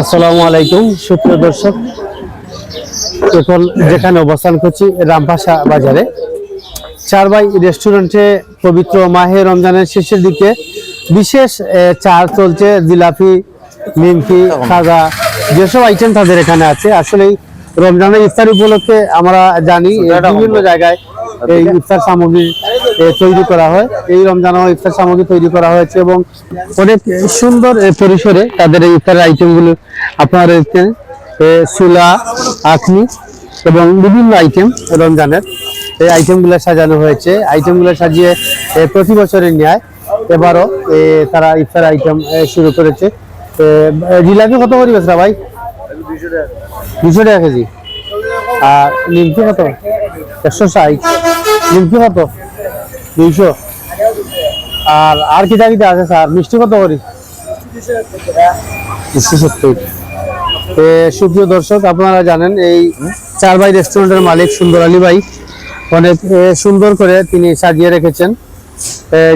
আসসালামু আলাইকুম সুপ্রিয় দর্শক। এখন যেখানে অবস্থান করছি রামপাশা বাজারে। চারবাই রেস্টুরেন্টে পবিত্র মাহে রমজানের শেষের দিকে বিশেষ চার চলছে জিলাপি নিমকি খাজা যেসব আইটেম তাদের এখানে আছে। আসলে রমজানের ইফতার উপলক্ষে আমরা জানি বিভিন্ন জায়গায় এই ইফতার সামগ্রী এ, তৈরি করা হয়। এই রমজান ইফতার সামগ্রী তৈরি করা হয়েছে এবং অনেক সুন্দর পরিসরে তাদের এই ইফতারের আইটেমগুলো আপনারা এ, সুলা আখনি এবং বিভিন্ন আইটেম রমজানের এই আইটেমগুলো সাজানো হয়েছে। আইটেমগুলো সাজিয়ে প্রতি বছরের ন্যায় এবারও তারা ইফতার আইটেম শুরু করেছে। জিলাপি কত করে বেচরা ভাই? দুশো টাকা কেজি। আর নিমকি কত? একশো ষাট। নিমকি কত? দুইশো? আর আর কি চাকরিতে আছে স্যার? মিষ্টি কত করি? সুপ্রিয় দর্শক, আপনারা জানেন এই চার ভাই রেস্টুরেন্টের মালিক সুন্দর আলী ভাই। অনেক সুন্দর করে তিনি সাজিয়ে রেখেছেন।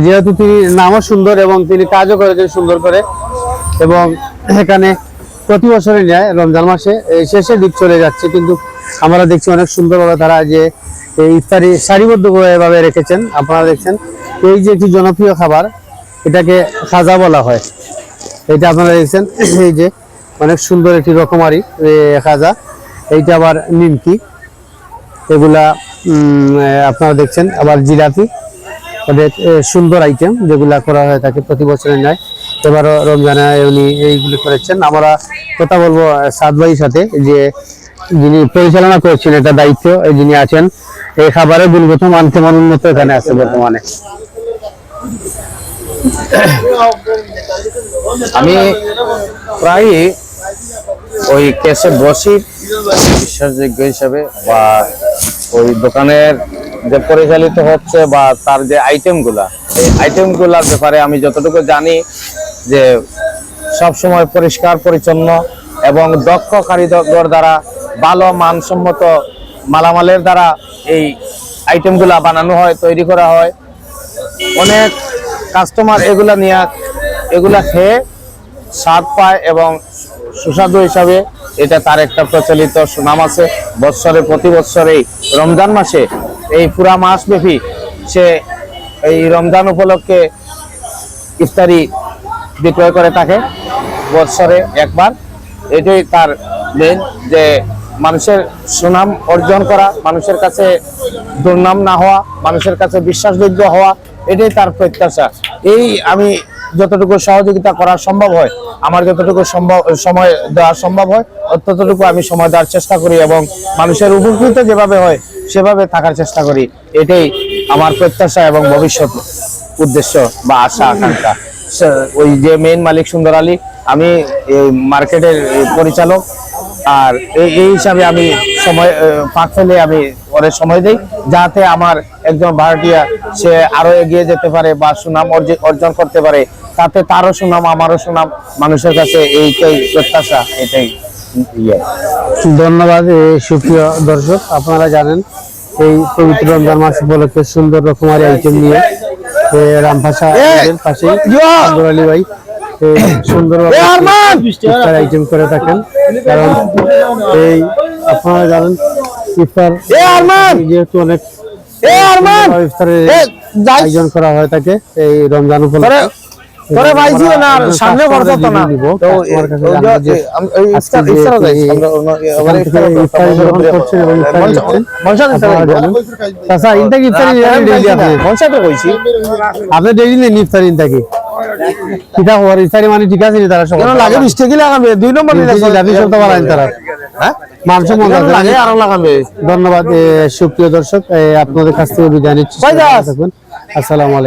যেহেতু তিনি নামও সুন্দর এবং তিনি কাজও করেছেন সুন্দর করে। এবং এখানে প্রতি বছরের ন্যায় রমজান মাসে। শেষের দিক চলে যাচ্ছে, কিন্তু আমরা দেখছি অনেক সুন্দরভাবে তারা যে ইফতারি সারিবদ্ধভাবে রেখেছেন। আপনারা দেখছেন, এই যে একটি জনপ্রিয় খাবার, এটাকে খাজা বলা হয়। এটা আপনারা দেখছেন, এই যে অনেক সুন্দর একটি রকমারি খাজা। এইটা আবার নিমকি। এগুলা আপনারা দেখছেন, আবার জিলাপি। অনেক সুন্দর আইটেম যেগুলা করা হয়ে থাকে প্রতি বছরের ন্যায় এবারও রমজানে উনি এইগুলি করেছেন। আমরা কথা বলব সাদ ভাইয়ের সাথে যে যিনি পরিচালনা করছেন, এটা দায়িত্ব যিনি আছেন, এই খাবারের গুণগত মান উন্নত এখানে আছে বর্তমানে। আমি প্রায়ই ওই কেসে বসি, বিশ্বাসযোগ্য হিসাবে, বা ওই দোকানের যে পরিচালিত হচ্ছে বা তার যে আইটেমগুলা এই আইটেমগুলার ব্যাপারে আমি যতটুকু জানি যে সব সময় পরিষ্কার, পরিচ্ছন্ন এবং দক্ষ কারিগর দ্বারা, ভালো মানসম্মত মালামালের দ্বারা এই আইটেমগুলা বানানো হয়, তৈরি করা হয়। অনেক কাস্টমার এগুলা নিয়ে, এগুলা খেয়ে স্বাদ পায় এবং সুস্বাদু হিসাবে এটা তার একটা প্রচলিত সুনাম আছে। বৎসরে, প্রতি বৎসরেই রমজান মাসে এই পুরা মাস ব্যাপী সে এই রমজান উপলক্ষে ইফতারি বিক্রয় করে থাকে বৎসরে একবার। এটাই তার মেন যে মানুষের সুনাম অর্জন করা, মানুষের কাছে দুর্নাম না হওয়া, মানুষের কাছে বিশ্বাসযোগ্য হওয়া, এটাই তার প্রত্যাশা। এই আমি যতটুকু সহযোগিতা করা সম্ভব হয়, আমার যতটুকু সম্ভব, সময় দেওয়া সম্ভব হয় ততটুকু আমি সময় দেওয়ার চেষ্টা করি এবং মানুষের উপকৃত যেভাবে হয়, সেভাবে থাকার চেষ্টা করি। এটাই আমার প্রত্যাশা এবং ভবিষ্যৎ উদ্দেশ্য বা আশা, আকাঙ্ক্ষা। ওই যে মেইন মালিক সুন্দর আলী, আমি মার্কেটের পরিচালক। আর এই হিসাবে আমি সময় ফাঁক ফেলে আমি ওরে সময় দিই, যাতে আমার একজন ভাড়াটিয়া, সে আরও এগিয়ে যেতে পারে বা সুনাম অর্জি- অর্জন করতে পারে। তাতে তারও সুনাম আমারও সুনাম মানুষের কাছে এইটাই প্রত্যাশা এটাই ইয়ে। ধন্যবাদ সুপ্রিয় দর্শক আপনারা জানেন এই পবিত্র রমজান মাস উপলক্ষে সুন্দর রকমারি আইটেম নিয়ে রামভাষা সুন্দর আলী ভাই সুন্দরভাবে ইফতার আইটেম করে থাকেন। কারণ এই আপনারা জানেন ইফতার যেহেতু অনেক ইফতারের আয়োজন করা হয়ে থাকে এই রমজান উপলক্ষে। তোরে না সামনে তো না। তো ইফতার যাই আমরা ইফতারি ইফতারি কি ইফতারি আপনি? মনসাতে কইছি। আপনি ডেইলি নেন ইফতারি কিতা হওয়ার ইফতারি মানে ঠিক আছে তারা সব কেন লাগে বিশ টাকা লাগাবে দুই নম্বর সব তো বাড়াইন তারা। হ্যাঁ? মাংস মজা কেন আছে। লাগে আরও লাগাবে? ধন্যবাদ সুপ্রিয় দর্শক আপনাদের কাছ থেকে বিদায় নিচ্ছি। আসসালামু আলাইকুম।